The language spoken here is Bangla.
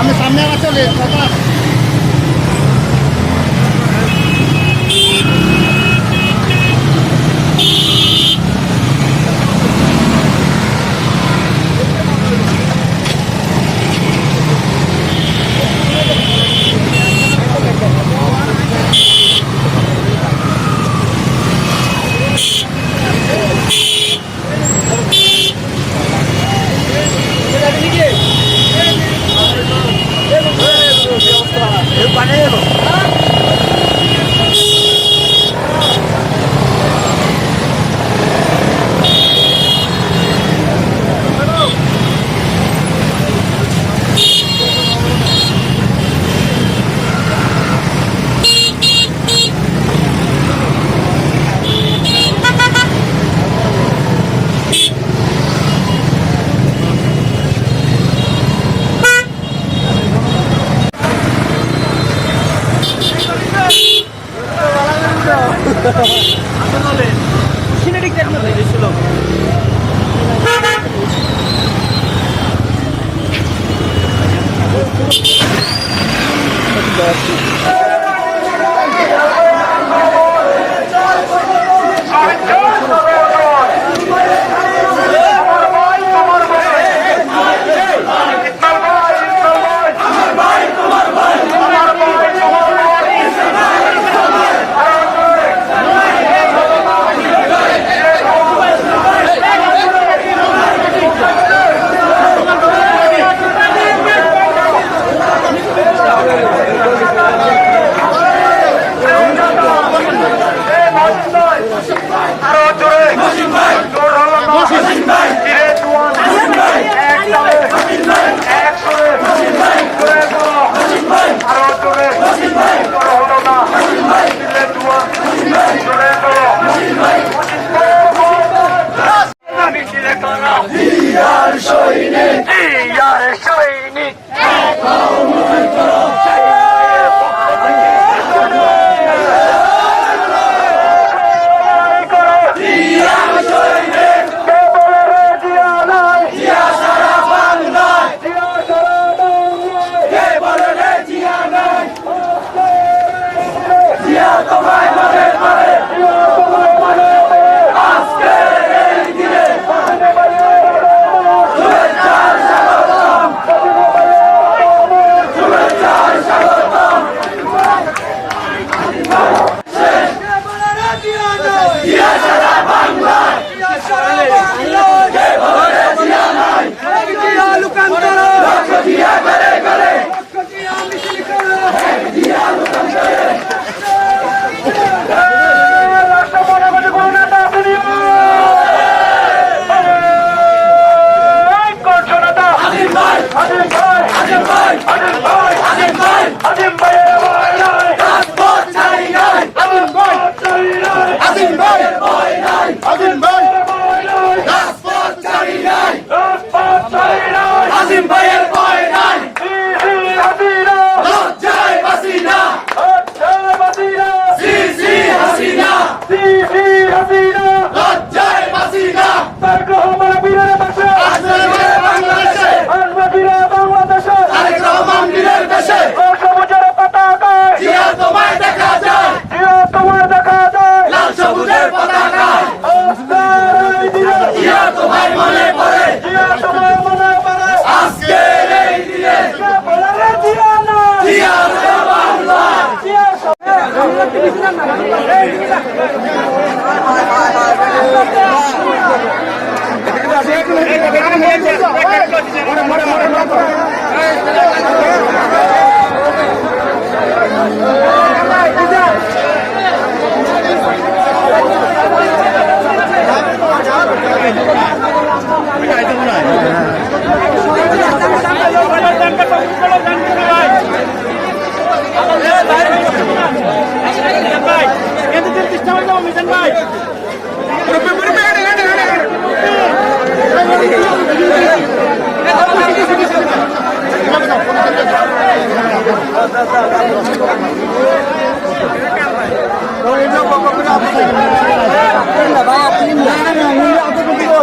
সামনে সামনে আবার চলে। সিনেটিক টেকনোলজি ছিল আরও আজিম Thank you.